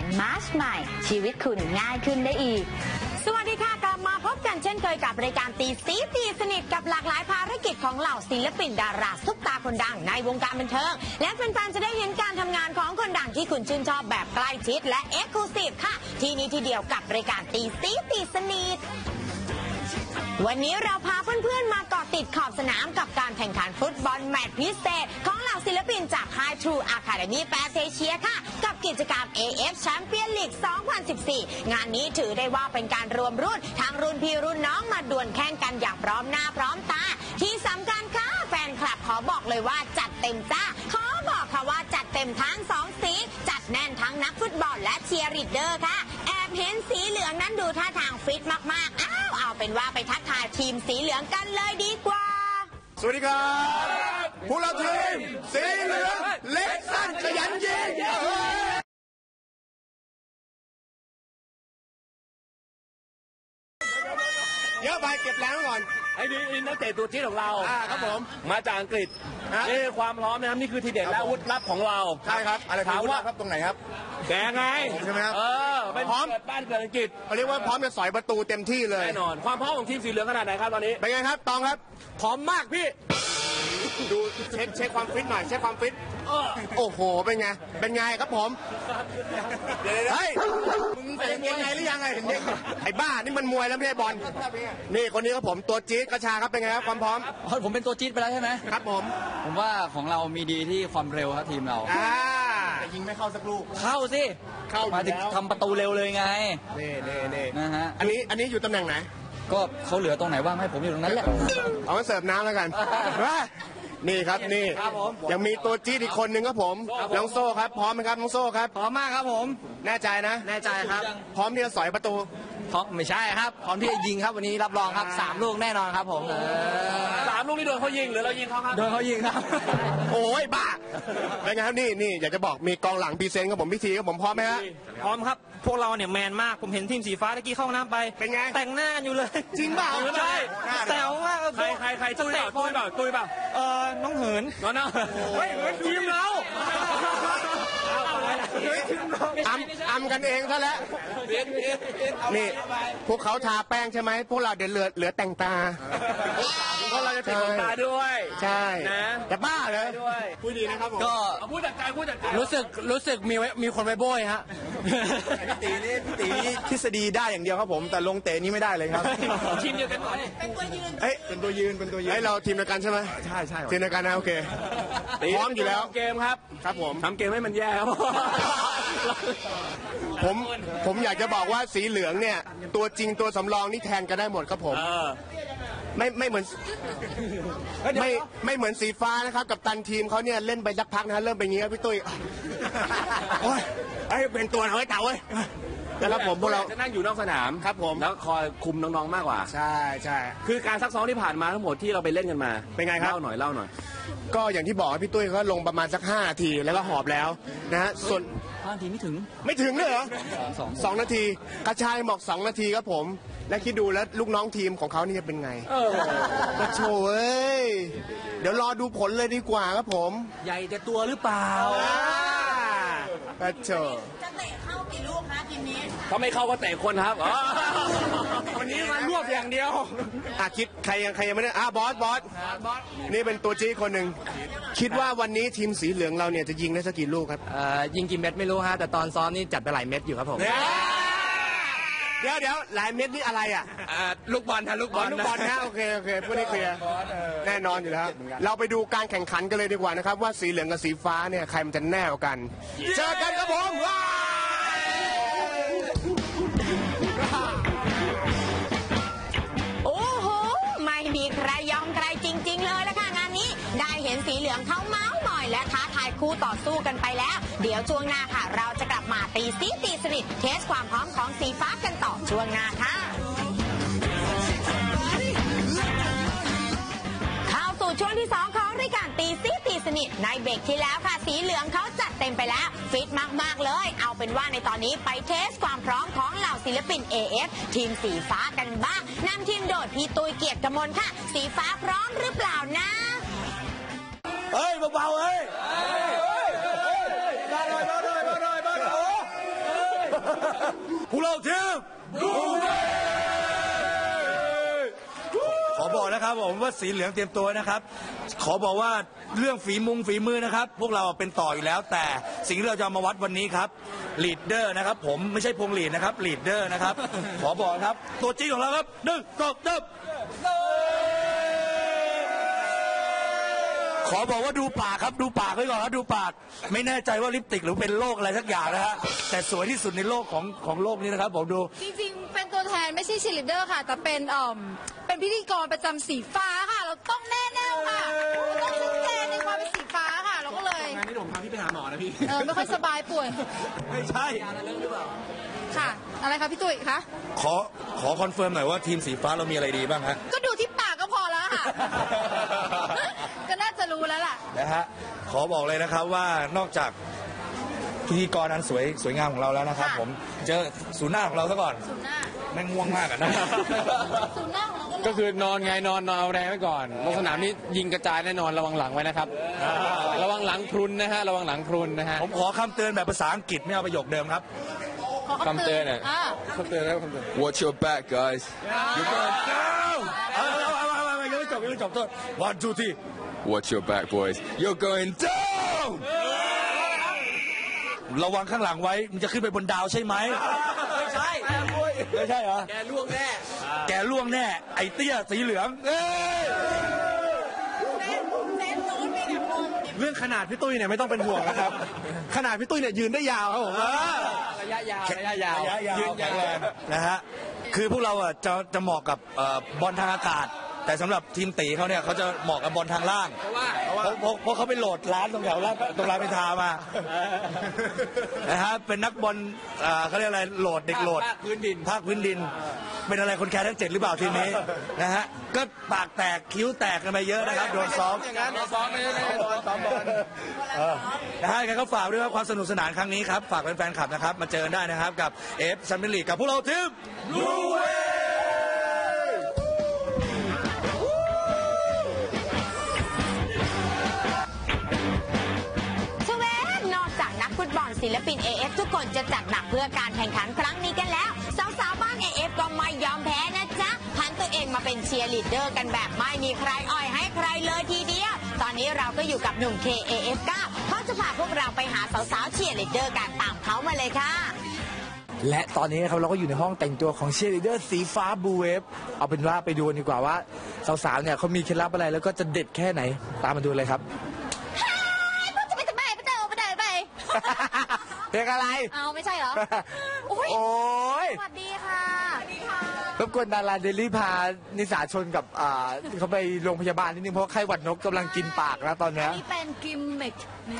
น์มาสใหม่ ชีวิตคุณง่ายขึ้นได้อีก สวัสดีค่ะกลับมาพบกันเช่นเคยกับรายการตีสีตีสนิทกับหลากหลายภารกิจของเหล่าศิลปินดาราซุปตาคนดังในวงการบันเทิง และแฟนๆจะได้เห็นการทำงานของคนดังที่คุณชื่นชอบแบบใกล้ชิดและเอ็กซ์คลูซีฟค่ะ ที่นี้ทีเดียวกับรายการตีสีตีสนิทวันนี้เราพาเพื่อนๆมาเกาะติดขอบสนามกับการแข่งขันฟุตบอลแมตช์พิเศษ ศิลปินจาก High True Academy แปซเชียค่ะ กับกิจกรรม AF Champion League 2014 งานนี้ถือได้ว่าเป็นการรวมรุ่น ทั้งรุ่นพี่รุ่นน้องมาดวลแข่งกันอย่างพร้อมหน้าพร้อมตา ที่สำคัญค่ะ แฟนคลับขอบอกเลยว่าจัดเต็มจ้าขอบอกค่ะว่าจัดเต็มทั้งสองสีจัดแน่นทั้งนักฟุตบอลและเชียร์ลีดเดอร์ค่ะแอบเห็นสีเหลืองนั้นดูท่าทางฟิตมากๆอ้าวเอาเป็นว่าไปทักทายทีมสีเหลืองกันเลยดีกว่า สวัสดีครับพวกเราทีมสีเหลืองเล็กสั้นขยันยิงเยอะไปเก็บแรงไว้ก่อน ไอ้นี่นี่นักเตะตัวจี๊ดของเราอ่าครับผมมาจากอังกฤษฮะ นี่ความพร้อมนะครับนี่คือทีเด็ดครับและผมอาวุธลับของเรา ใช่ครับ อะไรถามว่า ครับตรงไหนครับแกไงใช่ไหมครับ เออ เป็นพร้อม เกิดบ้านเกิดอังกฤษเขาเรียกว่าพร้อมจะสอยประตูเต็มที่เลย แน่นอน ความพร้อมของทีมสีเหลืองขนาดไหนครับตอนนี้ เป็นไงครับ ตองครับ พร้อมมากพี่ ดูเช็คเช็คความฟิตหน่อย เช็คความฟิตโอ้โห เป็นไง เป็นไงครับผมเฮ้ย มึงเป็นยังไงหรือยังไงเห็นยังไอ้บ้า นี่มันมวยแล้วไม่ใช่บอล นี่คนนี้ครับผม ตัวจี๊ดกระชาครับ เป็นไงครับ ความพร้อมอ๋อผมเป็นตัวจี๊ดไปแล้วใช่ไหม ครับผม ผมว่าของเรามีดีที่ความเร็วครับทีมเรา อ่า แต่ยิงไม่เข้าสักลูก เข้าสิเข้าอยู่มาถึงแล้ว ทำประตูเร็วเลยไง นี่นี่นี่นะฮะ อันนี้อันนี้อยู่ตำแหน่งไหน ก็เขาเหลือตรงไหนว่างให้ผมอยู่ตรงนั้นแหละ เอามาเสิร์ฟน้ำแล้วกัน ว่านี่ครับนี่ครับผม ยังมีตัวจี๊ดอีกคนนึงครับผมน้องโซ่ครับ พร้อมไหมครับน้องโซ่ครับ พร้อมมากครับผม แน่ใจนะ แน่ใจครับ พร้อมที่จะสอยประตู พร้อมไม่ใช่ครับพร้อมที่จะยิงครับวันนี้รับรองครับสามลูกแน่นอนครับผมเออสามลูกนี่โดนเขายิงหรือเรายิงเขาครับ โดนเขายิงครับ โอ้ยบ้าเป็นไงครับนี่นี่อยากจะบอกมีกองหลังพรีเซนต์ครับผมพิธีครับผมพร้อมไหมฮะพร้อมครับ พวกเราเนี่ยแมนมากผมเห็นทีมสีฟ้าตะกี้เข้าห้องน้ำไป เป็นไง แต่งหน้ากันอยู่เลยจริงเปล่าใช่แซวมากใครใครใครตุ้ยเปล่าตุ้ยเปล่าตุ้ยเปล่าเออน้องเหินน้องน้องเฮ้ยเหมือนทีมเรา อำอำกันเองซะแล้วนี่พวกเขาทาแป้งใช่ไหมพวกเราเดี๋ยวเหลือเหลือแต่งตา เพราะเราจะติดขนตาด้วยใช่นะแต่บ้าเหรอด้วยพูดดีนะครับผมก็เอาพูดจากใจพูดจากใจรู้สึกรู้สึกมีไว้มีคนไปโบยฮะพี่ตีนี่พี่ตีนี่ทฤษฎีได้อย่างเดียวครับผม แต่ลงเตะนี่ไม่ได้เลยครับทีมเดียวกันก่อนเอ้ยเป็นตัวยืนเป็นตัวยืนเฮ้ยเราทีมเดียวกันใช่ไหมใช่ใช่ทีมเดียวกันนะโอเคพร้อมอยู่แล้วเกมครับครับผมทำเกมให้มันแย่ครับผมผมอยากจะบอกว่าสีเหลืองเนี่ย ตัวจริงตัวสำรองนี่แทนกันได้หมดครับผมเออ ไม่ไม่เหมือนไม่ไม่เหมือนสีฟ้านะครับ กับตันทีมเขาเนี่ยเล่นไปสักพักนะฮะเริ่มเป็นอย่างนี้ครับพี่ตุ้ยโอ้ยไอ้ยเป็นตัวหน่อยเต่าเว้ยนะครับผมพวกเรา จะนั่งอยู่นอกสนามครับผม แล้วคอยคุมน้องๆมากกว่า ใช่ใช่ คือการซักซ้อมที่ผ่านมาทั้งหมดที่เราไปเล่นกันมาเป็นไงครับ เล่าหน่อยเล่าหน่อย ก็อย่างที่บอกพี่ตุ้ยเขาลงประมาณสัก5นาทีแล้วก็หอบแล้วนะฮะส่วน ห้าทีไม่ถึง ไม่ถึงเลยเหรอสองสองนาทีกระชายบอกสองนาทีครับผม และคิดดูแล้วลูกน้องทีมของเขานี่จะเป็นไงเออก็โชว์เอ้ย เดี๋ยวรอดูผลเลยดีกว่าครับผมใหญ่แต่ตัวหรือเปล่าก็โชว์จะเตะเข้ากี่ลูกคะทีมนี้ถ้าไม่เข้าก็เตะคนครับอ๋อวันนี้มารวบอย่างเดียวอะคิดใครยังใครยังไม่ได้อะบอส บอสนี่เป็นตัวจี้คนหนึ่ง คิดว่าวันนี้ทีมสีเหลืองเราเนี่ยจะยิงได้สักกี่ลูกครับ เอ่อยิงกี่เม็ดไม่รู้ฮะแต่ตอนซ้อมนี่จัดไปหลายเม็ดอยู่ครับผม เดี๋ยวเดี๋ยวหลายเม็ดนี่อะไรอะลูกบอลฮะลูกบบออลลลูกบอลนะโอเคโอเคพูดให้เคลียร์แน่นอนอยู่แล้วเราไปดูการแข่งขันกันเลยดีกว่านะครับ ว่าสีเหลืองกับสีฟ้าเนี่ยใครมันจะแน่กว่ากัน เจอกันครับผมว้าวโอ้โห ไม่มีใครยอมใครจริง ๆ เลยละค่ะงานนี้ ได้เห็นสีเหลืองเขาเมายคู่ต่อสู้กันไปแล้ว เดี๋ยวช่วงหน้าค่ะ เราจะกลับมาตีซีตีสนิทเทสความพร้อมของสีฟ้ากันต่อช่วงหน้าค่ะเข้าสู่ช่วงที่ 2 ของรายการตีซีตีสนิทในเบรกที่แล้วค่ะ สีเหลืองเขาจัดเต็มไปแล้ว ฟิตมาก ๆ เลย เอาเป็นว่าในตอนนี้ไปเทสความพร้อมของเหล่าศิลปิน AF ทีมสีฟ้ากันบ้างนำทีมโดยพี่ตุยเกียรติกมลค่ะ สีฟ้าพร้อมหรือเปล่านะ เฮ้ยเบาๆเฮ้ยมาหน่อยมาหน่อยมาหน่อยมาหน่อยโอ้พวกเราทีมขอบอกนะครับผมว่าสีเหลืองเตรียมตัวนะครับ ขอบอกว่าเรื่องฝีมุงฝีมือนะครับ พวกเราเป็นต่ออยู่แล้ว แต่สิ่งที่เราจะเอามาวัดวันนี้ครับลีดเดอร์นะครับ ผมไม่ใช่พวงลีดนะครับลีดเดอร์นะครับ ขอบอกครับ ตัวจริงของเราครับหนึ่งสองสาม ขอบอกว่าดูปากครับดูปากไว้ก่อนครับดูปาก ไม่แน่ใจว่าลิปสติกหรือเป็นโรคอะไรสักอย่างนะฮะแต่สวยที่สุดในโลกของของโลกนี้นะครับผมดู จริงๆ เป็นตัวแทนไม่ใช่ชีลิเดอร์ค่ะ แต่เป็นเอ่อเป็นพิธีกรประจำสีฟ้าค่ะ เราต้องแน่ๆค่ะเราต้องชัดเจนในความเป็นสีฟ้าค่ะ เราก็เลยงานนี้ผมพาพี่ไปหาหมอนะพี่เออไม่ค่อยสบายป่วยไม่ใช่ ค่ะ อะไรคะพี่ตุ้ยคะขอขอคอนเฟิร์มหน่อยว่าทีมสีฟ้าเรามีอะไรดีบ้างฮะ ก็ดูที่ปากก็พอแล้วค่ะก็น่าจะ รู้แล้วล่ะ นะฮะขอบอกเลยนะครับว่านอกจากพิธีกรอันสวยสวยงามของเราแล้วนะครับ ค่ะ ผมเจอศูนย์หน้าของเราซะก่อนศูนย์หน้าแม่งง่วงมากอะนะ ศูนย์หน้าของเราก็ก็คือนอนไงนอนนอนเอาแรงไว้ก่อนลงสนามนี้ยิงกระจายแน่นอนระวังหลังไว้นะครับ ระวังหลังพรุนนะฮะระวังหลังพรุนนะฮะ ผมขอคำเตือนแบบภาษาอังกฤษไม่เอาประโยคเดิมครับ ขอคำเตือนอะอ่าคำเตือนแล้วคำเตือน Watch your back guys You're going down เอาเอาเอาเอาเอายังไม่จบยังไม่จบต้น one two three Watch your back boys You're going down ระวังข้างหลังไว้ มันจะขึ้นไปบนดาวใช่ไหม ไม่ใช่ ไม่ใช่เหรอ แกล่วงแน่ แกล่วงแน่ ไอ้เตี้ยสีเหลือง เอ้ยเรื่องขนาดพี่ตุ้ยเนี่ยไม่ต้องเป็นห่วงนะครับ ขนาดพี่ตุ้ยเนี่ยยืนได้ยาวครับผมระยะยาวระยะยาวระยะยาวยืนแข็ยางวแรงนะฮะคือพวกเราอะจะจะเหมาะกับเอ่อบอลทางอากาศ แต่สำหรับทีมตีเขาเนี่ยเขาจะเหมาะกับบอลทางล่าง เพราะว่าเพราะเพราะเขาไปโหลดร้านตรงแถวร้านตรงรามอินทรามา นะฮะเป็นนักบอลอ่าเขาเรียกอะไรโหลดเด็กโหลดภาคพื้นดิน ภาคพื้นดิน เป็นอะไรคนแคร์ทั้งเจ็ดหรือเปล่าทีมนี้ นะฮะก็ปากแตกคิ้วแตกกันไปเยอะนะครับโดนซ้อม อย่างนั้นซ้อมไม่ได้ซ้อมซ้อมบอลเออนะฮะงั้นก็ฝากด้วยว่าความสนุกสนานครั้งนี้ครับ ฝากแฟนๆคลับนะครับ มาเจอกันได้นะครับ กับเอฟซัมเบลีกับพวกเราทีมลูเว ศิลปิน AF ทุกคนจะจัดหนักเพื่อการแข่งขันครั้งนี้กันแล้ว สาวๆบ้าน AF ก็ไม่ยอมแพ้นะจ๊ะพันตัวเองมาเป็นเชียร์ลีดเดอร์กันแบบไม่มีใครอ่อยให้ใครเลยทีเดียว ตอนนี้เราก็อยู่กับหนุ่ม KAF9 เขาจะพาพวกเราไปหาสาวๆเชียร์ลีดเดอร์กันตามเขามาเลยค่ะและตอนนี้นะครับเราก็อยู่ในห้องแต่งตัวของเชียร์ลีดเดอร์สีฟ้าบูเวฟเอาเป็นว่าไปดูดีกว่าว่า สาวๆเนี่ยเขามีเคล็ดลับอะไรแล้วก็จะเด็ดแค่ไหนตามมาดูเลยครับ จะไปทำไมไปเจอไปเดินไป เพลงอะไร เอาไม่ใช่เหรอ โอ้ยโอ้ยสวัสดีค่ะสวัสดีค่ะรบกวนดาราเดลี่พานิสาชนกับอ่าเขาไปโรงพยาบาลนิดนึงเพราะไข้หวัดนกกำลังกินปากแล้วตอนเนี้ยนี่เป็นกิมมิค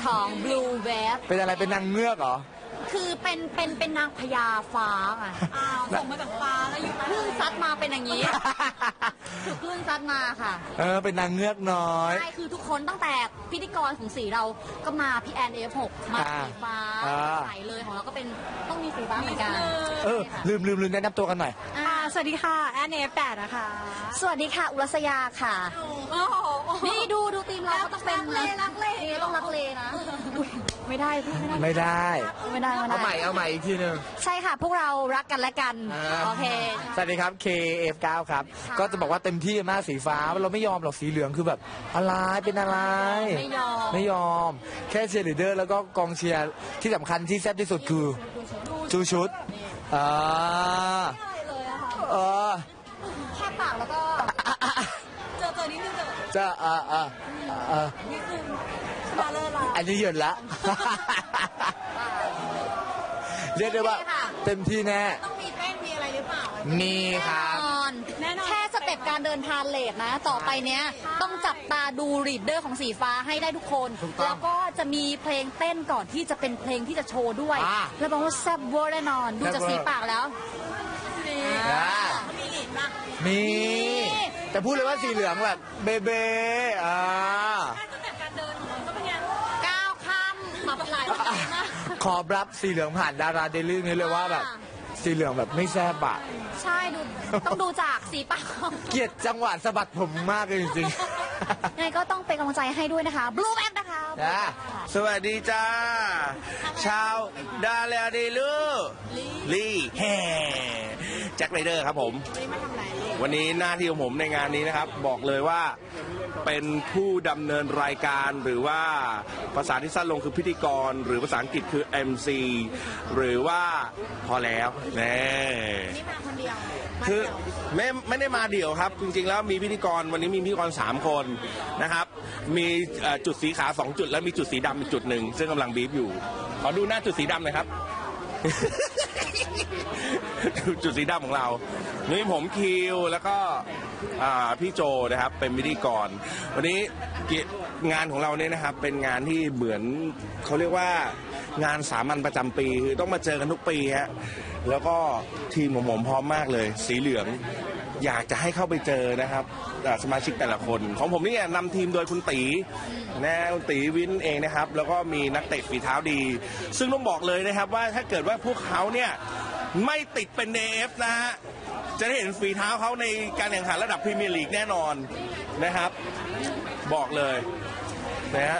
ของ Blue w a v เป็นอะไรเป็นนางเงือกเหรอ คือเป็นเป็นเป็นนางพญาฟ้าอะอ้าวส่งมาจากฟ้าแล้วอยู่คลื่นซัดมาเป็นอย่างนี้คือคลื่นซัดมาค่ะเออเป็นนางเงือกน้อย ใช่คือทุกคนตั้งแต่พิธีกรของสีเราก็มาพี่แอนเอฟหกมาอ่าสีฟ้าอ่า ใสเลยของเราก็เป็นต้องมีสีฟ้าเหมือนกันเออ ลืมลืมลืมแนะนำตัวกันหน่อย อ่าสวัสดีค่ะ แอนเอฟแปดนะคะสวัสดีค่ะ อุรัสยาค่ะนี่ดูดูทีมเราก็ต้องเป็นรักเลรักเลต้องรักเลนะอุ๊ย ไม่ได้พี่ไม่ได้ไม่ได้ ไม่ได้ไม่ได้ เอาใหม่เอาใหม่อีกทีหนึ่ง ใช่ค่ะ พวกเรารักกันและกันโอเค สวัสดีครับ KF9 ครับก็จะบอกว่าเต็มที่มากสีฟ้า เราไม่ยอมหรอกสีเหลืองคือแบบอะไรเป็นอะไร ไม่ยอมไม่ยอม แค่เชียร์ลีดเดอร์แล้วก็กองเชียร์ที่สำคัญที่แซ่บที่สุดคือ จูชุดอ่าเออแค่ปากแล้วก็ เจอเจอนิดนึงเจอจะอ่าอ่าอ่านิดนึง มาเลยละอันนี้หยุดละ เรียกได้ว่า เต็มที่แน่ ต้องมีเต้นมีอะไรหรือเปล่า มีครับแน่นอน แค่สเต็ปการเดินพาเลทนะ ต่อไปเนี้ยต้องจับตาดูรีดเดอร์ของสีฟ้าให้ได้ทุกคน ถูกต้องแล้วก็จะมีเพลงเต้นก่อนที่จะเป็นเพลงที่จะโชว์ด้วย อ่าแล้วบอกว่าแซ่บเวอร์แน่นอน ดูจากแซ่บเวอร์ สีปากแล้ว อ่ามีแต่พูดเลยว่าสีเหลืองแบบเบเบอ่า ขอรับสีเหลืองผ่านดาราเดลี่นี้เลยว่าแบบอ่าสีเหลืองแบบไม่แซ่บอะใช่ดูต้องดูจากสีปากเกลียดจังหวะสะบัดผมมากเลยจริงยังไงก็ต้องเป็นกำลังใจให้ด้วยนะคะ Blue Web นะคะอ่าสวัสดีจ้า ชาวดาเลเดลูลี่แฮ่แจ็คไรเดอร์ครับผม วันนี้หน้าที่ของผมในงานนี้นะครับ บอกเลยว่า เป็นผู้ดำเนินรายการหรือว่าภาษาที่สั้นลงคือพิธีกร หรือภาษาอังกฤษคือ MC หรือว่าพอแล้วแน่นี่มาคนเดียวคือไม่ไม่ได้มาเดี่ยวครับ จริงๆ แล้วมีพิธีกรวันนี้มีพิธีกร 3 คนนะครับ มีเอ่อจุดสีขาว2จุด แล้วมีจุดสีดำอีกจุดหนึ่งซึ่งกำลังบีบอยู่ ขอดูหน้าจุดสีดำหน่อยครับ จุดสีดำของเรา นี่ผมคิวแล้วก็อ่าพี่โจนะครับเป็นพิธีกร วันนี้กิงานของเราเนี่ยนะครับเป็นงานที่เหมือนเขาเรียกว่างานสามัญประจำปีคือต้องมาเจอกันทุกปีฮะแล้วก็ทีมของผมพร้อมมากเลย สีเหลือง อยากจะให้เข้าไปเจอนะครับอ่าสมาชิกแต่ละคน ของผมเนี่ยนำทีมโดยคุณตีนะคุณตีวินเองนะครับ แล้วก็มีนักเตะฝีเท้าดี ซึ่งต้องบอกเลยนะครับว่าถ้าเกิดว่าพวกเขาเนี่ย ไม่ติดเป็นเอฟนะฮะจะได้เห็นฝีเท้าเขาในการแข่งขันระดับพรีเมียร์ลีกแน่นอนนะครับ บอกเลยนะฮะ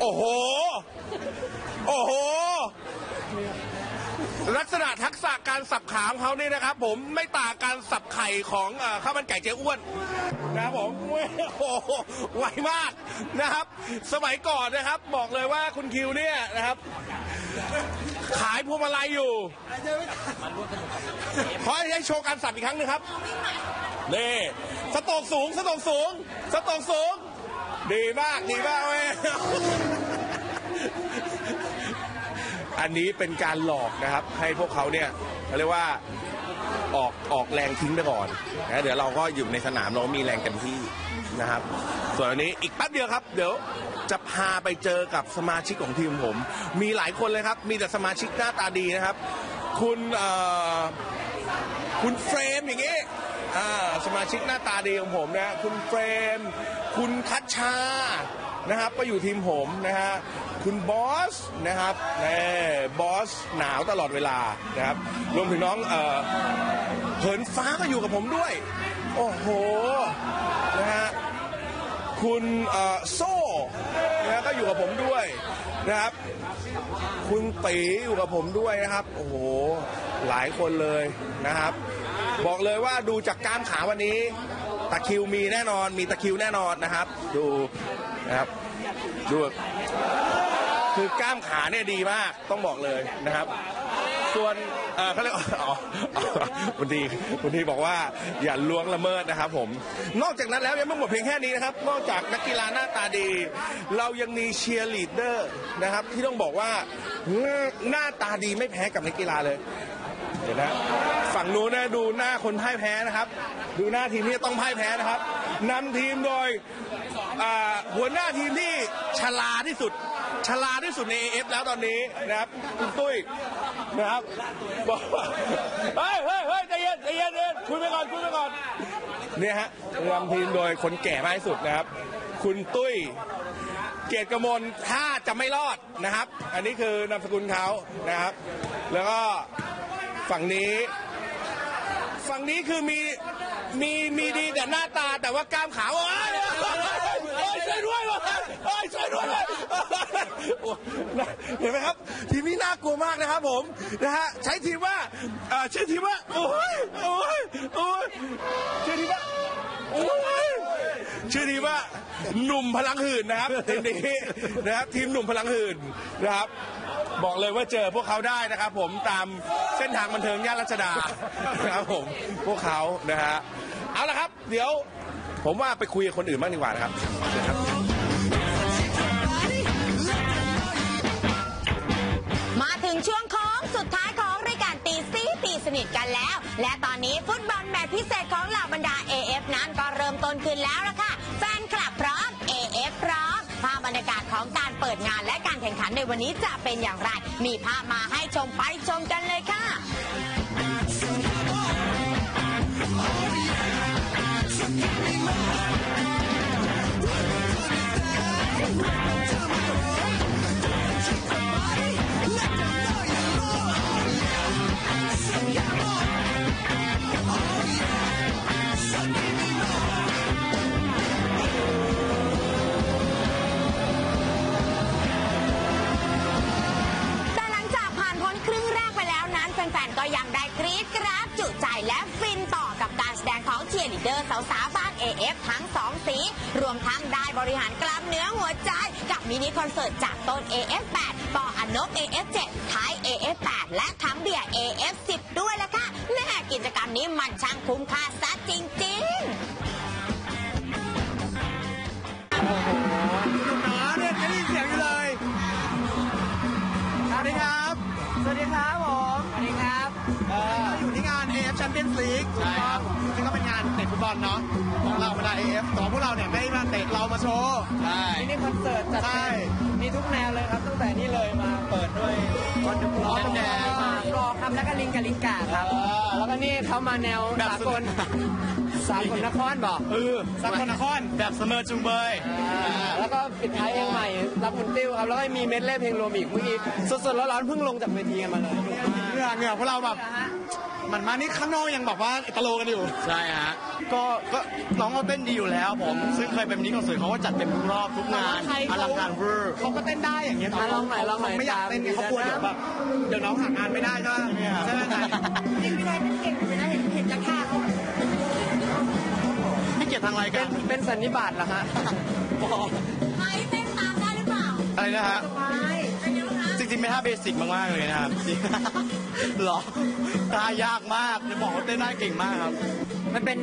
โอ้โห โอ้โห ลักษณะทักษะการสับขาของเขานี่นะครับ ผมไม่ต่างการสับไข่ของข้าวมันไก่เจ๊อ้วนนะครับผมโอ้โหไวมากนะครับ สมัยก่อนนะครับ บอกเลยว่าคุณคิวเนี่ยนะครับ ขายพวงมาลัยอยู่ขอให้โชว์การสับอีกครั้งหนึงครับนี่สโตกสูงสโตกสูงสโตกสูง ดีมากดีมากเว้ยอันนี้เป็นการหลอกนะครับ ให้พวกเขาเนี่ยเขาเรียกว่าออกออกแรงทิ้งไปก่อนนะเดี๋ยวเราก็อยู่ในสนามเรามีแรงเต็มที่นะครับ ส่วนอันนี้อีกแป๊บเดียวครับ เดี๋ยว จะพาไปเจอกับสมาชิกของทีมผม มีหลายคนเลยครับ มีแต่สมาชิกหน้าตาดีนะครับ คุณคุณเฟรมอย่างงี้สมาชิกหน้าตาดีของผมนะคุณเฟรม คุณคัชชานะครับก็อยู่ทีมผมนะฮะคุณบอสนะครับนี่บอสหนาวตลอดเวลานะครับรวมถึงน้องเออเหินฟ้าก็อยู่กับผมด้วย โอ้โหนะฮะคุณโซ่ กับผมด้วยนะครับ คุณตีอยู่กับผมด้วยนะครับ โอ้โห หลายคนเลยนะครับ บอกเลยว่าดูจากกล้ามขาวันนี้ ตะคิวมีแน่นอน มีตะคิวแน่นอนนะครับ ดูนะครับ ดู คือกล้ามขาเนี่ยดีมาก ต้องบอกเลยนะครับ ส่วนเขาเรียกอ๋ออ๋อคุณทีคุณทีบอกว่าอย่าล่วงละเมิดนะครับ ผม นอกจากนั้นแล้วยังไม่หมดเพียงแค่นี้นะครับ นอกจากนักกีฬาหน้าตาดี เรายังมีเชียร์ลีดเดอร์นะครับ ที่ต้องบอกว่าหน้าตาดีไม่แพ้กับนักกีฬาเลยเดี๋ยวนะฝั่งนู้นนะดูหน้าคนพ่ายแพ้นะครับ ดูหน้าทีมที่ต้องพ่ายแพ้นะครับนำทีมโดยหัวหน้าทีมที่ชลาที่สุดชลาที่สุดใน AF แล้วตอนนี้นะครับคุณตุ้ย นะครับบอกว่าเฮ้ยเฮ้ยเฮ้ยใจเย็นใจเย็นเย็นคุยไปก่อนคุยไปก่อนเนี่ยฮะนำทีมโดยคนแก่มากที่สุดนะครับ คุณตุ้ย เกียรติกมลถ้าจะไม่รอดนะครับ อันนี้คือนามสกุลเขานะครับ แล้วก็ฝั่งนี้ ฝั่งนี้คือมีมีมีดีแต่หน้าตาแต่ว่ากล้ามขาวเอ้ยช่วยด้วยวะเอ้ยช่วยด้วยวะโอ้น นะครับผมนะฮะใช้ทีมว่าเอ่อชื่อทีมว่าโอ้ยโอ้ยโอ้ยชื่อทีมว่าโอ้ยชื่อทีมว่าหนุ่มพลังหื่นนะครับทีมนี้นะครับทีมหนุ่มพลังหื่นนะครับ บอกเลยว่าเจอพวกเขาได้นะครับ ผมตามเส้นทางบันเทิงย่านรัชดานะครับผมพวกเขานะฮะเอาละครับ เดี๋ยวผมว่าไปคุยกับคนอื่นบ้างดีกว่านะครับ นิทกันแล้ว และตอนนี้ฟุตบอลแมตช์พิเศษของเหล่าบรรดา AF นั้นก็เริ่มต้นขึ้นแล้วละค่ะแฟนคลับพร้อม AF พร้อมภาพบรรยากาศของการเปิดงานและการแข่งขันในวันนี้จะเป็นอย่างไร มีภาพมาให้ชมไปชมกันเลยค่ะ แฟนๆ ก็ยังได้กรี๊ดกราดจุใจและฟินต่อกับการแสดงของเชียร์ลีเดอร์สาวๆบ้าน AF ทั้งสองสี รวมทั้งได้บริหารกล้ามเนื้อหัวใจ กับมินิคอนเสิร์ตจากต้น AF8 ปออนบ AF7 ท้าย AF8 และทั้งเบียร์ AF10 ด้วยล่ะค่ะแม่กิจกรรมนี้มันช่างคุ้มค่าซะจริงๆ โอ้โหหนาเนี่ยยังได้ยินเสียงอยู่เลย สวัสดีครับ สวัสดีครับผม งาน AF Champions League ใช่ครับซึ่งก็เป็นงานเตะฟุตบอลเนาะของเราบรรดา AF แต่ว่าพวกเราเนี่ยไม่ได้มาเตะเรามาโชว์ใช่นี่คอนเสิร์ตจัดใช่มีทุกแนวเลยครับตั้งแต่นี่เลยมาเปิดด้วยคอนเดมอนแดงรอครับแล้วก็ลิงกับลิงกาครับแล้วก็นี่เขามาแนวสากลสากลนครบอกเออสักคนนครแบบเสมอจุงเบยแล้วก็ปิดท้ายเพลงใหม่รับคุณติ้วครับแล้วก็มีเม็ดเล่เพลงรวมอีกเมื่อกี้สดๆแล้วร้อนๆเพิ่งลงจากเวทีกันมาเลยเหงื่อเหงื่อพวกเราแบบ มันมานี่ข้างนอกยังแบบว่าตะโลกันอยู่ ใช่ฮะก็ก็น้องเขาเต้นดีอยู่แล้ว ผมซึ่งเคยเป็นมินิคอนเสิร์ตเขาก็จัดเต็มทุกรอบทุกงานอลังการเวอร์เขาก็เต้นได้อย่างเงี้ยอะลองหน่อยลองหน่อยเขาไม่อยากเต้นไงตามเขากลัวเดี๋ยวแบบเดี๋ยวน้องหางานไม่ได้ใช่ไหมใช่ไหมนายไม่เกียรติทางรายเป็กานรเป็นสันนิบาตเหรอฮะอะไรนะฮะจ ริงๆเป็นท่าเบสิกมากๆเลยนะครับหรอท่ายากมากจะบอกว่าเต้นได้เก่งมากครับมันเป็น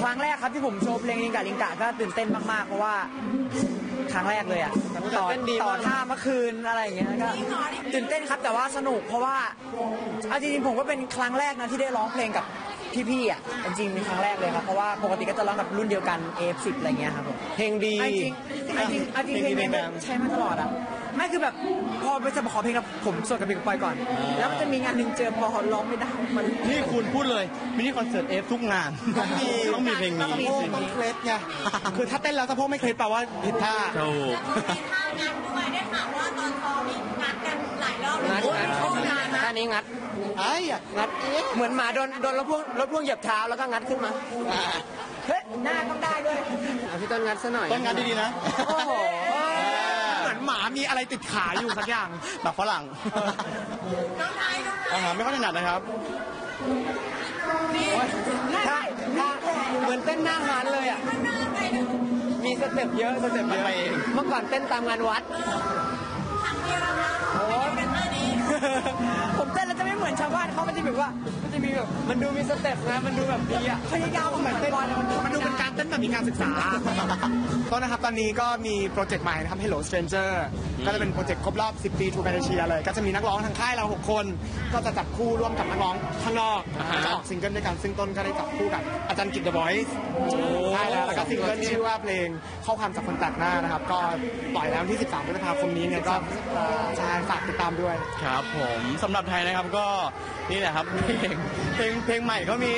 ครั้งแรกครับที่ผมโชว์เพลงลิงกะลิงกะก็ตื่นเต้นมากๆเพราะว่าครั้งแรกเลยอะต่อต่อท่าเมื่อคืนอะไรอย่างเงี้ยก็ตื่นเต้นครับแต่ว่าสนุกเพราะว่าเอาจริงๆผมก็เป็นครั้งแรกนะที่ได้ร้องเพลงกับ พี่ๆอะจริงๆเป็นครั้งแรกเลยครับเพราะว่าปกติก็จะร้องกับรุ่นเดียวกัน F10 อะไรเงี้ยครับผมเพลงดีเอาจริงเอาจริงเอาจริงเพลงนี้ใช้มาตลอดอะไม่คือแบบพอไปจะมาขอเพลงกับผมสดกับเพลงกับปอยก่อน แล้วมันจะมีงานหนึ่งเจอพอเขาร้องไม่ได้มันนี่คุณพูดเลยมินิคอนเสิร์ตเอฟทุกงานต้องมีต้องมีเพลงนี้สะโพกต้องเคล็ดไงคือถ้าเต้นแล้วสะโพกไม่เคล็ดแปลว่าผิดท่าถูกงัดงัดอันนี้ งัดไอ้อะงัดเหมือนหมาโดนโดนรถพ่วงรถพ่วงเหยียบเท้าแล้วก็งัดขึ้นมาเฮ้ยหน้าต้องได้ด้วยอะพี่ต้นงัดซะหน่อยต้นงานดีๆนะโอ้โหเหมือนหมามีอะไรติดขาอยู่สักอย่างแบบฝรั่งอาหารไม่ค่อยถนัดนะครับถ้าถ้าเหมือนเต้นหน้างานเลยอะมีสเต็ปเยอะสเต็ปเยอะไปเองเมื่อก่อนเต้นตามงานวัดโอ้ย ผมเต้นแล้วจะไม่เหมือนชาวบ้านเขามันจะแบบว่า มันจะมีแบบ มันดูมีสเต็ปนะ มันดูแบบดีอะ พยายามเหมือนเต้นมันดูเป็นการเต้นแบบมีการศึกษา ก็นะครับตอนนี้ก็มีโปรเจกต์ใหม่นะครับ Hello Stranger ก็จะเป็นโปรเจกต์ครบรอบ 10 ปีทูแบนเชียเลย ก็จะมีนักร้องทางค่ายเรา 6 คน ก็จะจับคู่ร่วมกับนักร้องข้างนอกจะออกซิงเกิลด้วยกัน ซึ่งต้นก็ได้จับคู่กับอาจารย์กิตเดอะบอยส์ใช่ แล้วก็ซิงเกิลชื่อว่าเพลงเข้าความจากคนแปลกหน้านะครับ ก็ปล่อยแล้วที่ 13พฤษภาคมนี้เนี่ยก็ใช่ฝากติดตามด้วย ครับผมสำหรับไทยนะครับก็นี่แหละครับเพลงเพลงเพลงใหม่ก็มี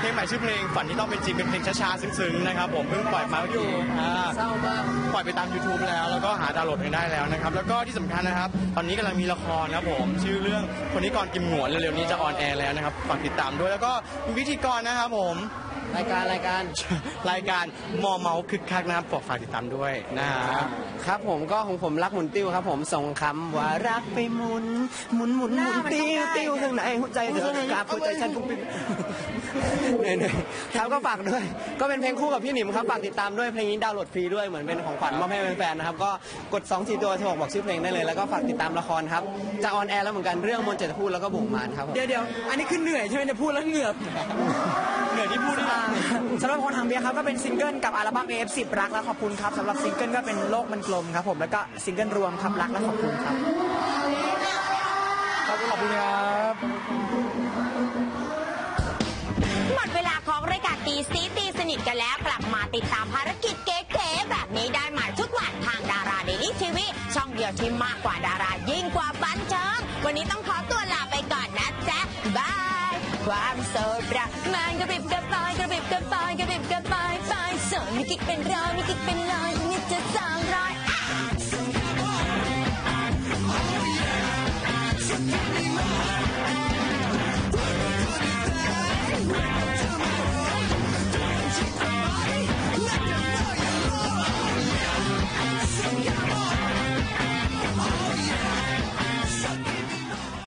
เพลงใหม่ชื่อเพลงฝันที่ต้องเป็นจริงเป็นเพลงช้าๆซึ้งๆนะครับผมเพิ่งปล่อยมาเมื่อกี้อ่าเศร้ามากปล่อยไปตาม YouTube แล้ว แล้วก็หาดาวน์โหลดกันได้แล้วนะครับ แล้วก็ที่สำคัญนะครับ ตอนนี้กำลังมีละครนะครับผมชื่อเรื่องคนนี้ก่อนกิมหนวดเร็วๆนี้จะออนแอร์แล้วนะครับฝากติดตามด้วยแล้วก็มีพิธีกรนะครับผม รายการรายการ รายการมอเมาคึกคักนะครับฝากติดตามด้วยนะฮะครับผมก็ของผมรักหมุนติ้วครับ ผมส่งคำว่ารักไปหมุนหมุนหมุนหมุนติ้วติ้วข้างในหัวใจเธอกราบหัวใจฉันปุ๊บปิ๊บเหนื่อยๆครับก็ฝากด้วย ก็เป็นเพลงคู่กับพี่หนิมครับฝากติดตามด้วยเพลงนี้ดาวน์โหลดฟรีด้วยเหมือนเป็นของขวัญมอบให้แฟนๆนะครับก็กด2ทีตัวที่บอกบอกชื่อเพลงได้เลยแล้วก็ฝากติดตามละครครับจะออนแอร์แล้วเหมือนกันเรื่องมนต์เจตพูดแล้วก็บ่งมานครับเดี๋ยวเดี๋ยวอันนี้คือเหนื่อยใช่ไหมเนี่ยพูดแล้วเหงื่อ เหนื่อยที่พูดด้วยสำหรับคนทางเบียร์ครับก็เป็นซิงเกิลกับอัลบั้ม AF10 รักและขอบคุณครับสำหรับซิงเกิลก็เป็นโลกมันกลมครับผมแล้วก็ซิงเกิลรวมครับรักและขอบคุณครับขอบคุณครับหมดเวลาของรายการตีซีตีสนิทกันแล้วกลับมาติดตามภารกิจเก๋ๆแบบนี้ได้ใหม่ทุกวันทางดาราเดลี่ทีวีช่องเดียวที่มากกว่าดารายิ่งกว่าบันเทิงวันนี้ต้องขอตัวลาไปก่อนนะจ๊ะบายความโสด ปิบกระปายกระปิบกระปายปายโสดมีกิ๊กเป็นร้อยมีกิ๊กเป็นร้อยนี่จะสองร้อย